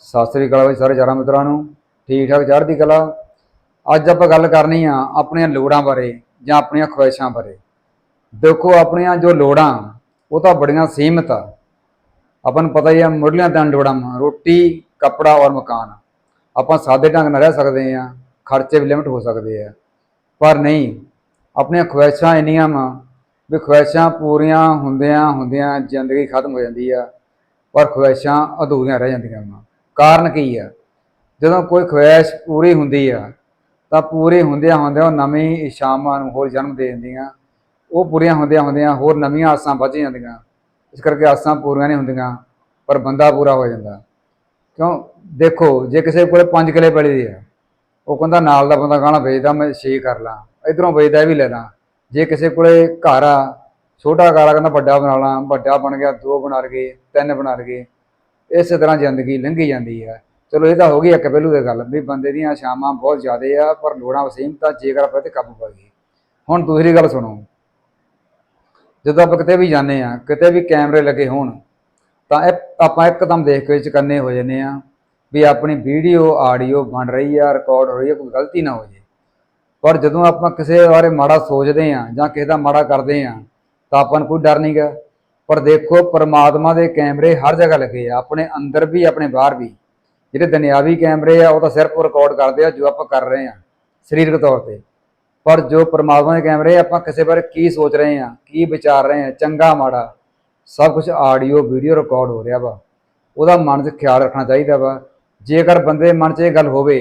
ਸਤਿ ਸ੍ਰੀ ਅਕਾਲ ਬਾਈ ਸਾਰੇ ਯਾਰਾਂ ਮਿੱਤਰਾਂ ਨੂੰ। ਠੀਕ ਠਾਕ ਚੜ੍ਹਦੀ ਕਲਾ। ਅੱਜ ਆਪਾਂ ਗੱਲ ਕਰਨੀ ਆ ਆਪਣੀਆਂ ਲੋੜਾਂ ਬਾਰੇ ਜਾਂ ਆਪਣੀਆਂ ਖੁਆਇਸ਼ਾਂ ਬਾਰੇ। ਦੇਖੋ ਆਪਣੀਆਂ ਜੋ ਲੋੜਾਂ ਉਹ ਤਾਂ ਬੜੀਆਂ ਸੀਮਿਤ ਆ। ਆਪਾਂ ਨੂੰ ਪਤਾ ਹੀ ਆ ਮੁੱਢਲੀਆਂ ਤਾਂ ਲੋੜਾਂ ਵਾਂ, ਰੋਟੀ ਕੱਪੜਾ ਔਰ ਮਕਾਨ। ਆਪਾਂ ਸਾਦੇ ਢੰਗ ਨਾਲ ਰਹਿ ਸਕਦੇ ਆ ਖਰਚੇ ਵੀ ਲਿਮਟ ਹੋ ਸਕਦੇ ਆ। ਪਰ ਨਹੀਂ ਆਪਣੀਆਂ ਖੁਆਇਸ਼ਾਂ ਇੰਨੀਆਂ ਵਾ ਵੀ ਖੁਆਇਸ਼ਾਂ ਪੂਰੀਆਂ ਹੁੰਦਿਆਂ ਹੁੰਦਿਆਂ ਜ਼ਿੰਦਗੀ ਖਤਮ ਹੋ ਜਾਂਦੀ ਆ ਪਰ ਖੁਆਇਸ਼ਾਂ ਅਧੂਰੀਆਂ ਰਹਿ ਜਾਂਦੀਆਂ ਵਾ। ਕਾਰਨ ਕੀ ਆ? ਜਦੋਂ ਕੋਈ ਖੁਆਇਸ਼ ਪੂਰੀ ਹੁੰਦੀ ਆ, ਤਾਂ ਪੂਰੀ ਹੁੰਦਿਆਂ ਹੁੰਦਿਆਂ ਉਹ ਨਵੀਂ ਇਸ਼ਾਮਾਂ ਨੂੰ ਹੋਰ ਜਨਮ ਦੇ ਦਿੰਦੀਆਂ। ਉਹ ਪੂਰੀਆਂ ਹੁੰਦਿਆਂ ਹੁੰਦਿਆਂ ਹੋਰ ਨਵੀਆਂ ਆਸਾਂ ਵੱਧ ਜਾਂਦੀਆਂ। ਇਸ ਕਰਕੇ ਆਸਾਂ ਪੂਰੀਆਂ ਨਹੀਂ ਹੁੰਦੀਆਂ, ਪਰ ਬੰਦਾ ਪੂਰਾ ਹੋ ਜਾਂਦਾ। ਕਿਉਂ? ਦੇਖੋ, ਜੇ ਕਿਸੇ ਕੋਲੇ 5 ਕਿਲੇ ਪੈਲੀ ਦੀ ਆ, ਉਹ ਕਹਿੰਦਾ ਨਾਲ ਦਾ ਬੰਦਾ ਗਾਣਾ ਵੇਚਦਾ, ਮੈਂ 6 ਕਰ ਲਾਂ। ਇਧਰੋਂ ਵੇਚਦਾ ਇਹ ਵੀ ਲੈ ਲਾਂ। ਜੇ ਕਿਸੇ ਕੋਲੇ ਘਰ ਆ, ਛੋਟਾ ਘਰ ਆ, ਕਹਿੰਦਾ ਵੱਡਾ ਬਣਾ ਲਾਂ, ਵੱਡਾ ਬਣ ਗਿਆ, ਦੋ ਬਣਾ ਲਗੇ ਤਿੰਨ ਬਣਾ ਲਗੇ ਇਸੇ ਤਰ੍ਹਾਂ ਜ਼ਿੰਦਗੀ ਲੰਘੀ ਜਾਂਦੀ ਹੈ। ਚਲੋ ਇਹ ਤਾਂ ਹੋ ਗਈ ਇੱਕ ਪਹਿਲੂ ਦੀ ਗੱਲ ਵੀ ਬੰਦੇ ਦੀਆਂ ਸ਼ਾਮਾਂ ਬਹੁਤ ਜ਼ਿਆਦੇ ਆ, ਪਰ ਲੋੜਾਂ ਵਸੀਮ ਤਾਂ ਜੇਕਰ ਆਪਾਂ ਤੇ ਕਾਬੂ ਪਾ ਗਏ। ਹੁਣ ਦੂਸਰੀ ਗੱਲ ਸੁਣੋ। ਜਦੋਂ ਆਪਾਂ ਕਿਤੇ ਵੀ ਜਾਂਦੇ ਆ ਕਿਤੇ ਵੀ ਕੈਮਰੇ ਲੱਗੇ ਹੋਣ, ਤਾਂ ਇਹ ਆਪਾਂ ਇੱਕਦਮ ਦੇਖ ਕੇ ਚਕੰਨੇ ਹੋ ਜਾਂਦੇ ਆ ਵੀ ਆਪਣੀ ਵੀਡੀਓ, ਆਡੀਓ ਬਣ ਰਹੀ ਆ ਰਿਕਾਰਡ ਹੋ ਰਹੀ ਆ, ਕੋਈ ਗਲਤੀ ਨਾ ਹੋ ਜੇ ਪਰ ਜਦੋਂ ਆਪਾਂ ਕਿਸੇ ਬਾਰੇ ਮਾੜਾ ਸੋਚਦੇ ਆ ਜਾਂ ਕਿਸੇ ਦਾ ਮਾੜਾ ਕਰਦੇ ਆ ਤਾਂ ਆਪਾਂ ਨੂੰ ਕੋਈ ਡਰ ਨਹੀਂਗਾ ਪਰ ਦੇਖੋ, ਪਰਮਾਤਮਾ ਦੇ ਕੈਮਰੇ ਹਰ ਜਗ੍ਹਾ ਲੱਗੇ ਆ। ਆਪਣੇ ਅੰਦਰ ਵੀ, ਆਪਣੇ ਬਾਹਰ ਵੀ। ਜਿਹੜੇ ਦੁਨਿਆਵੀ ਕੈਮਰੇ ਆ, ਉਹ ਤਾਂ ਸਿਰਫ ਰਿਕਾਰਡ ਕਰਦੇ ਆ ਜੋ ਆਪਾਂ ਕਰ ਰਹੇ ਆ, ਸਰੀਰਕ ਤੌਰ ਤੇ। ਪਰ ਜੋ ਪਰਮਾਤਮਾ ਦੇ ਕੈਮਰੇ ਆਪਾਂ ਕਿਸੇ ਬਾਰੇ ਕੀ ਸੋਚ ਰਹੇ ਆ, ਕੀ ਵਿਚਾਰ ਰਹੇ ਆ, ਚੰਗਾ, ਮਾੜਾ, ਸਭ ਕੁਝ ਆਡੀਓ ਵੀਡੀਓ ਰਿਕਾਰਡ ਹੋ ਰਿਹਾ ਵਾ। ਉਹਦਾ ਮਨ 'ਚ ਖਿਆਲ ਰੱਖਣਾ ਚਾਹੀਦਾ ਵਾ। ਜੇਕਰ ਬੰਦੇ ਮਨ 'ਚ ਇਹ ਗੱਲ ਹੋਵੇ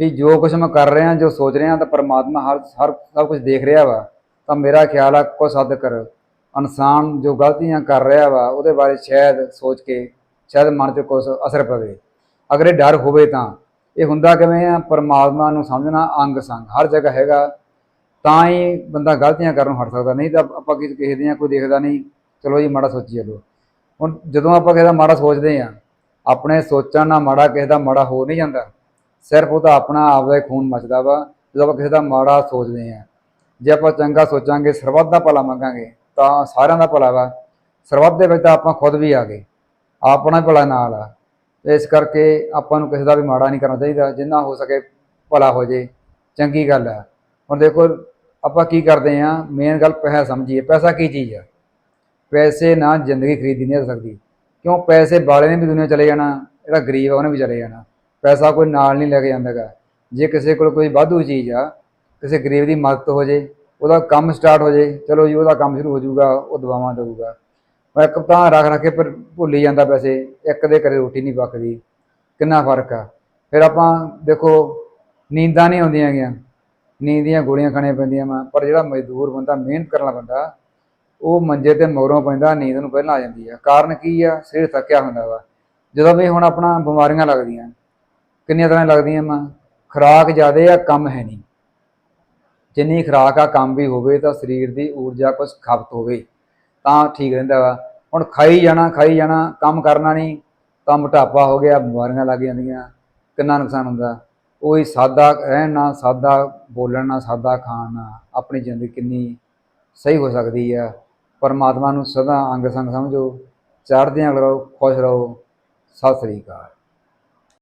ਵੀ ਜੋ ਕੁਝ ਮੈਂ ਕਰ ਰਿਹਾ, ਜੋ ਸੋਚ ਰਿਹਾ, ਤਾਂ ਪਰਮਾਤਮਾ ਹਰ ਹਰ, ਸਭ ਕੁਝ ਦੇਖ ਰਿਹਾ ਵਾ। ਤਾਂ ਮੇਰਾ ਖਿਆਲ ਆ, ਕੁਛ ਹੱਦ ਕਰ ਇਨਸਾਨ ਜੋ ਗਲਤੀਆਂ ਕਰ ਰਿਹਾ ਵਾ, ਉਹਦੇ ਬਾਰੇ ਸ਼ਾਇਦ ਸੋਚ ਕੇ, ਸ਼ਾਇਦ ਮਨ 'ਤੇ ਕੁਛ ਅਸਰ ਪਵੇ। ਅਗਰ ਇਹ ਡਰ ਹੋਵੇ ਤਾਂ, ਇਹ ਹੁੰਦਾ ਕਿਵੇਂ ਆ? ਪਰਮਾਤਮਾ ਨੂੰ ਸਮਝਣਾ ਅੰਗ ਸੰਗ। ਹਰ ਜਗ੍ਹਾ ਹੈਗਾ। ਤਾਂ ਹੀ ਬੰਦਾ ਗਲਤੀਆਂ ਕਰਨ ਹਟ ਸਕਦਾ। ਨਹੀਂ ਤਾਂ ਆਪਾਂ ਕਿਸੇ ਕਿਸੇ ਦੀਆਂ ਕੋਈ ਦੇਖਦਾ ਨਹੀਂ। ਚਲੋ ਜੀ, ਮਾੜਾ ਸੋਚੀ ਚਲੋ ਹੁਣ ਜਦੋਂ ਆਪਾਂ ਕਿਸੇ ਦਾ ਮਾੜਾ ਸੋਚਦੇ ਆ, ਆਪਣੇ ਸੋਚਣ ਨਾਲ ਮਾੜਾ ਕਿਸੇ ਦਾ ਮਾੜਾ ਹੋ ਨਹੀਂ ਜਾਂਦਾ। ਸਿਰਫ ਉਹਦਾ ਆਪਣਾ ਆਪਦਾ ਹੀ ਖੂਨ ਮੱਚਦਾ ਵਾ। ਜਦੋਂ ਆਪਾਂ ਕਿਸੇ ਦਾ ਮਾੜਾ ਸੋਚਦੇ ਆ, ਜੇ ਆਪਾਂ ਚੰਗਾ ਸੋਚਾਂਗੇ, ਸਰਬੱਤ ਦਾ ਭਲਾ ਮੰਗਾਂਗੇ। ਤਾਂ ਸਾਰਿਆਂ ਦਾ ਭਲਾ ਵਾ। ਸਰਬੱਤ ਦੇ ਵਿੱਚ ਤਾਂ ਆਪਾਂ ਖੁਦ ਵੀ ਆ ਗਏ। ਆਪਣਾ ਭਲਾ ਨਾਲ ਆ। ਇਸ ਕਰਕੇ ਆਪਾਂ ਨੂੰ ਕਿਸੇ ਦਾ ਵੀ ਮਾੜਾ ਨਹੀਂ ਕਰਨਾ ਚਾਹੀਦਾ। ਜਿੰਨਾ ਹੋ ਸਕੇ ਭਲਾ ਹੋ ਜੇ। ਚੰਗੀ ਗੱਲ ਆ। ਹੁਣ ਦੇਖੋ, ਆਪਾਂ ਕੀ ਕਰਦੇ ਆ ਮੇਨ ਗੱਲ ਪੈਸਾ ਸਮਝੀਏ। ਪੈਸਾ ਕੀ ਚੀਜ਼ ਆ? ਪੈਸੇ ਨਾਲ ਜ਼ਿੰਦਗੀ ਖਰੀਦੀ ਨਹੀਂ ਜਾ ਸਕਦੀ। ਕਿਉਂ? ਪੈਸੇ ਵਾਲੇ ਨੇ ਵੀ ਦੁਨੀਆ ਚਲੇ ਜਾਣਾ। ਜਿਹੜਾ ਗਰੀਬ ਆ, ਉਹਨੇ ਵੀ ਚਲੇ ਜਾਣਾ। ਪੈਸਾ ਕੋਈ ਨਾਲ ਨਹੀਂ ਲੈ ਕੇ ਜਾਂਦਾਗਾ ਜੇ ਕਿਸੇ ਕੋਲ ਕੋਈ ਵਾਧੂ ਚੀਜ਼ ਆ, ਕਿਸੇ ਗਰੀਬ ਦੀ ਮਦਦ ਹੋ ਜੇ ਉਹਦਾ ਕੰਮ ਸਟਾਰਟ ਹੋ ਜੇ, ਚਲੋ ਜੀ ਉਹਦਾ ਕੰਮ ਸ਼ੁਰੂ ਹੋ ਜਾਊਗਾ, ਉਹ ਦਵਾਵਾਂ ਦੇਊਗਾ। ਮੈਂ ਇੱਕ ਤਾਂ ਰੱਖ ਰੱਖ ਕੇ ਪਰ ਭੁੱਲ ਜਾਂਦਾ ਪੈਸੇ, ਇੱਕ ਦੇ ਘਰੇ ਰੋਟੀ ਨਹੀਂ ਪੱਕਦੀ, ਕਿੰਨਾ ਫ਼ਰਕ ਆ। ਫਿਰ ਆਪਾਂ ਦੇਖੋ, ਨੀਂਦਾਂ ਨਹੀਂ ਆਉਂਦੀਆਂ ਹੈਗੀਆਂ, ਨੀਂਦ ਦੀਆਂ ਗੋਲੀਆਂ ਖਾਣੀਆਂ ਪੈਂਦੀਆਂ ਵਾ, ਪਰ ਜਿਹੜਾ ਮਜ਼ਦੂਰ ਬੰਦਾ ਮਿਹਨਤ ਕਰਨ ਵਾਲਾ ਬੰਦਾ, ਉਹ ਮੰਜੇ ਤੇ ਮਗਰੋਂ ਪੈਂਦਾ, ਨੀਂਦ ਨੂੰ ਪਹਿਲਾਂ ਆ ਜਾਂਦੀ ਆ। ਕਾਰਨ ਕੀ ਆ? ਸਰੀਰ ਥੱਕਿਆ ਹੁੰਦਾ ਵਾ। ਜਦੋਂ ਵੀ ਹੁਣ ਆਪਣਾ ਬਿਮਾਰੀਆਂ ਲੱਗਦੀਆਂ, ਕਿੰਨੀਆਂ ਤਰ੍ਹਾਂ ਲੱਗਦੀਆਂ ਵਾ, ਖੁਰਾਕ ਜ਼ਿਆਦੇ ਆ, ਕੰਮ ਹੈ ਨਹੀਂ। ਜਿੰਨੀ ਖੁਰਾਕ ਆ, ਕੰਮ ਵੀ ਹੋਵੇ ਤਾਂ ਸਰੀਰ ਦੀ ਊਰਜਾ ਕੁਝ ਖਪਤ ਹੋਵੇ, ਤਾਂ ਠੀਕ ਰਹਿੰਦਾ ਵਾ। ਹੁਣ ਖਾਈ ਜਾਣਾ ਖਾਈ ਜਾਣਾ, ਕੰਮ ਕਰਨਾ ਨਹੀਂ, ਤਾਂ ਮੋਟਾਪਾ ਹੋ ਗਿਆ, ਬਿਮਾਰੀਆਂ ਲੱਗ ਜਾਂਦੀਆਂ, ਕਿੰਨਾ ਨੁਕਸਾਨ ਹੁੰਦਾ। ਉਹੀ ਸਾਦਾ ਰਹਿਣ ਨਾਲ, ਸਾਦਾ ਬੋਲਣ ਨਾਲ, ਸਾਦਾ ਖਾਣ ਨਾਲ, ਆਪਣੀ ਜ਼ਿੰਦਗੀ ਕਿੰਨੀ ਸਹੀ ਹੋ ਸਕਦੀ ਆ। ਪਰਮਾਤਮਾ ਨੂੰ ਸਦਾ ਅੰਗ ਸੰਗ ਸਮਝੋ, ਚੜ੍ਹਦਿਆਂ ਰਹੋ, ਖੁਸ਼ ਰਹੋ। ਸਤਿ ਸ੍ਰੀ ਅਕਾਲ।